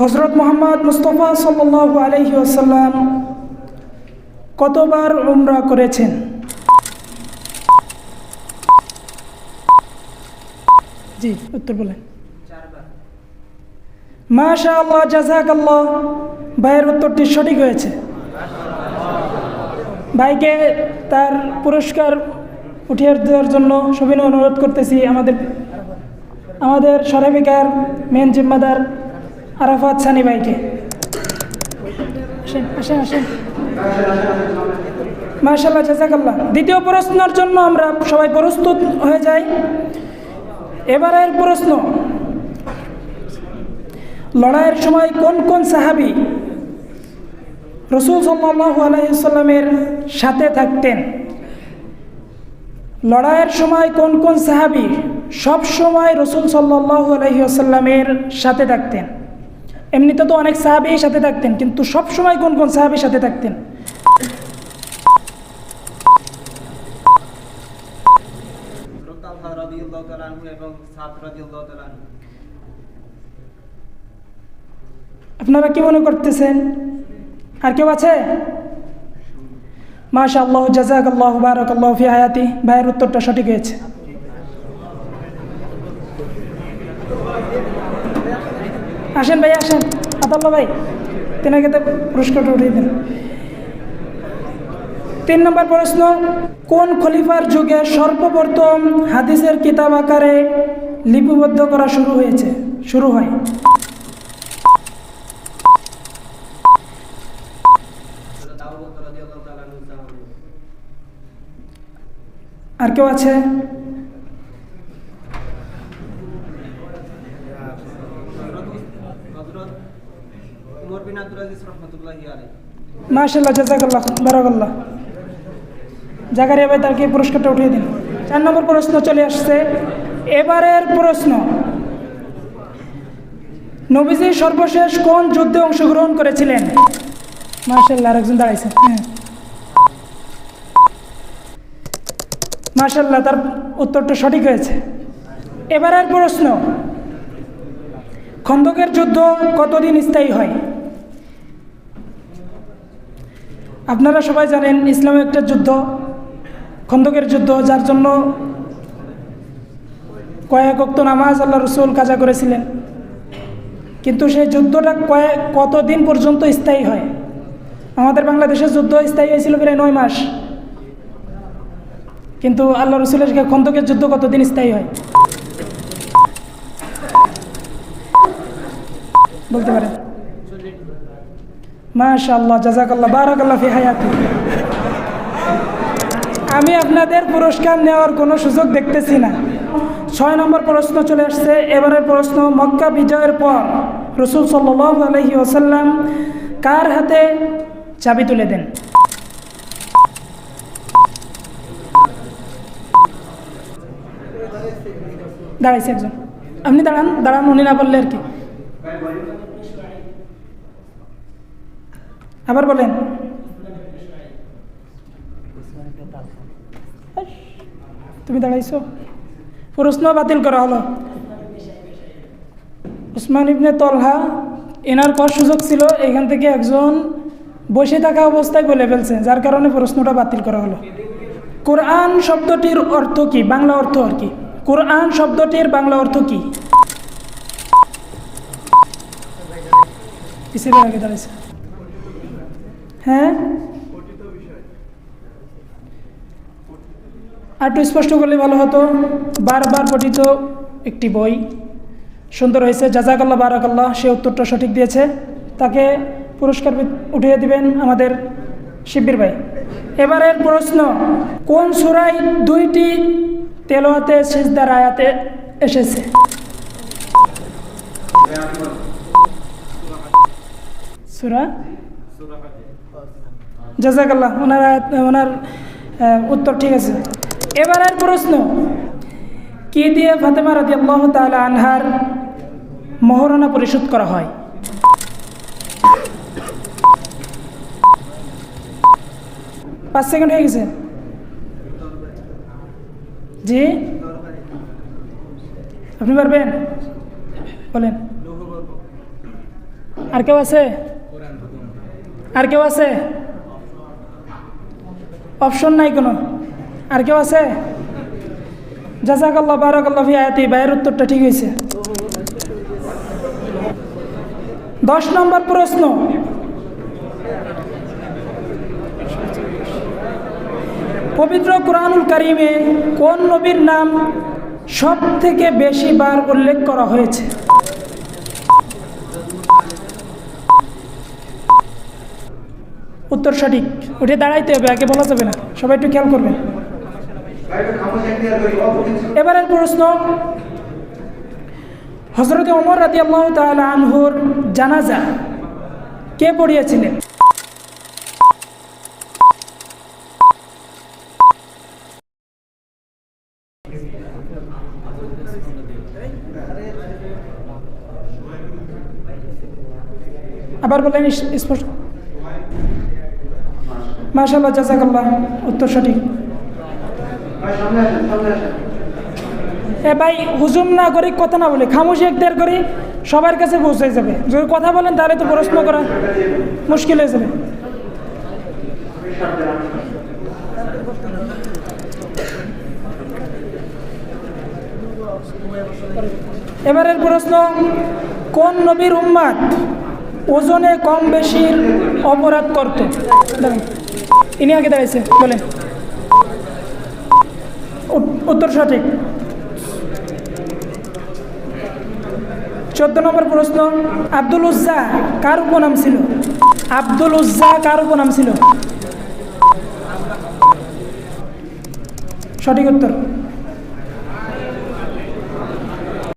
হজরত মোহাম্মদ মুস্তফা সাল্লাহ আলহি আসাল্লাম কতবার উমরা করেছেন? জি, উত্তর বলেন। মাশা আল্লাহ জাজাক আল্লাহ ভাইয়ের উত্তরটি সঠিক হয়েছে। ভাইকে তার পুরস্কার উঠিয়ে দেওয়ার জন্য সবিনয় অনুরোধ করতেছি আমাদের আমাদের সরাবিকার মেন জিম্মাদার আরাফাত সানি ভাইকে। মাশাল্লাহ জাজাকাল্লাহ দ্বিতীয় প্রশ্নের জন্য আমরা সবাই প্রস্তুত হয়ে যাই। এবারের প্রশ্ন, লড়াইয়ের সময় কোন কোন সাহাবি রসুল সাল্লাহ আলাইসাল্লামের সাথে থাকতেন? লড়াইয়ের সময় কোন কোন সাহাবি সব সময় রসুল সাল্লাহ আলহিহাসাল্লামের সাথে থাকতেন? এমনিতে তো অনেক সাহাবি সাথে থাকতেন কিন্তু সব সময় কোন কোন সাহাবি সাথে থাকতেন? আপনারা কি মনে করতেছেন? আর কেউ আছে? মাশা আল্লাহ জাজাক আল্লাহ বারক আল্লাহ ফি হায়াতি। ভাইয়ের উত্তরটা সঠিক হয়েছে। আসেন ভাই, আসেন। আতাল্লাহ ভাই, তেনাকে তো পুরস্কারটা উঠিয়ে দিন। তিন নম্বর প্রশ্ন, কোন খলিফার যুগে সর্বপ্রথম হাদিসের কিতাব আকারে লিপিবদ্ধ করা শুরু হয়েছে? শুরু হয়। আর কেউ আছে? মাশাল্লাহ জাজাকাল্লাহ বারাকাল্লাহ। জাকারিয়া ভাই তাকে পুরস্কারটা উঠিয়ে দিন। চার নম্বর প্রশ্ন চলে আসছে। এবারের প্রশ্ন। নবীজি সর্বশেষ কোন যুদ্ধে অংশগ্রহণ করেছিলেন? মাশাল্লাহ আরেকজন দাঁড়াইছে। হ্যাঁ। মাশাল্লাহ তার উত্তরটা সঠিক হয়েছে। এবারের প্রশ্ন। খন্দকের যুদ্ধ কতদিন স্থায়ী হয়? আপনারা সবাই জানেন ইসলামের একটা যুদ্ধ, খন্দকের যুদ্ধ, যার জন্য কয়েক অক্ত নামাজ আল্লাহ রসুল কাজা করেছিলেন। কিন্তু সেই যুদ্ধটা কয়েক কতদিন পর্যন্ত স্থায়ী হয়? আমাদের বাংলাদেশের যুদ্ধ স্থায়ী হয়েছিল প্রায় নয় মাস। কিন্তু আল্লাহ রসুলের খন্দকের যুদ্ধ কতদিন স্থায়ী হয়? বলতে পারেন। মাশাল্লাহ জাজাকাল্লাহ বারাকাল্লাহ ফি হায়াতি। আমি আপনাদের পুরস্কার নেওয়ার কোনো সুযোগ দেখতেছি না। ছয় নম্বর প্রশ্ন চলে আসছে, এবারের প্রশ্ন, মক্কা বিজয়ের পর রসুল সাল্লাহ আলহি ওসাল্লাম কার হাতে চাবি তুলে দেন? দাঁড়াইছে একজন। আপনি দাঁড়ান দাঁড়ান, উনি না বললে আর কি। আবার বলেন। তুমি দাঁড়াইছো। প্রশ্ন বাতিল করা হলো। উসমান ইবনে তলহা, এনার কর সুযোগ ছিল এখান থেকে একজন বসে থাকা অবস্থায় বলে ফেলছে, যার কারণে প্রশ্নটা বাতিল করা হলো। কোরআন শব্দটির অর্থ কি? বাংলা অর্থ আর কি। কোরআন শব্দটির বাংলা অর্থ কি? কিসের আগে দাঁড়াইছে। হ্যাঁ? আর একটু স্পষ্ট করলে ভালো হতো। বারবার পঠিত একটি বই। সুন্দর হয়েছে। জাজাকাল্লাহ, বারাকাল্লাহ, সে উত্তরটা সঠিক দিয়েছে। তাকে পুরস্কার উঠিয়ে দিবেন আমাদের শিবির ভাই। এবারের প্রশ্ন, কোন সুরাই দুইটি তেলোয়াতে সিজদার আয়াতে এসেছে? সুরা জাজাকাল্লাহ, ওনার ওনার উত্তর ঠিক আছে। এবারের প্রশ্ন, কি দিয়ে ফাতেমা রাজি আল্লাহ তালা আনহার মহারণা পরিশোধ করা হয়? পাঁচ সেকেন্ড হয়ে গেছে। জি? আপনি পারবেন? বলেন। আর কেউ আছে? আর কেউ আছে? অপশন নাই কোনো? আর কেউ আছে? জাজাকাল্লাহ, বারাকাল্লাহ ফি আয়াতি ভাইয়ের উত্তরটা ঠিক হয়েছে। দশ নম্বর প্রশ্ন। পবিত্র কোরআনুল কারিমে কোন নবীর নাম সব থেকে বেশি বার উল্লেখ করা হয়েছে? উত্তর সঠিক। উঠে দাঁড়াইতে হবে, আগে বলা যাবে না। সবাই একটু খেয়াল করবেন। এবারের প্রশ্ন হজরত অমর রাজি আল্লাহ আনহুর জানাজা কে পড়িয়েছিলেন? আবার বলেন স্পষ্ট মাশাল্লাহ জাজাকাল্লাহ উত্তর সঠিক। এ ভাই, হুজুম না করি কথা না বলে, খামোশি একদের করি সবার কাছে পৌঁছে যাবে। যদি কথা বলেন, তাহলে তো প্রশ্ন করা মুশকিল হয়ে যাবে। এবারের প্রশ্ন, কোন নবীর উম্মাদ ওজনে কম বেশির অপরাধ করত। ইনি আগে দাঁড়াইছে, বলেন। উত্তর সঠিক। চোদ্দ নম্বর প্রশ্ন, আব্দুল উজ্জা কার উপনাম ছিল? আব্দুল উজ্জা কার উপনাম ছিল? সঠিক উত্তর।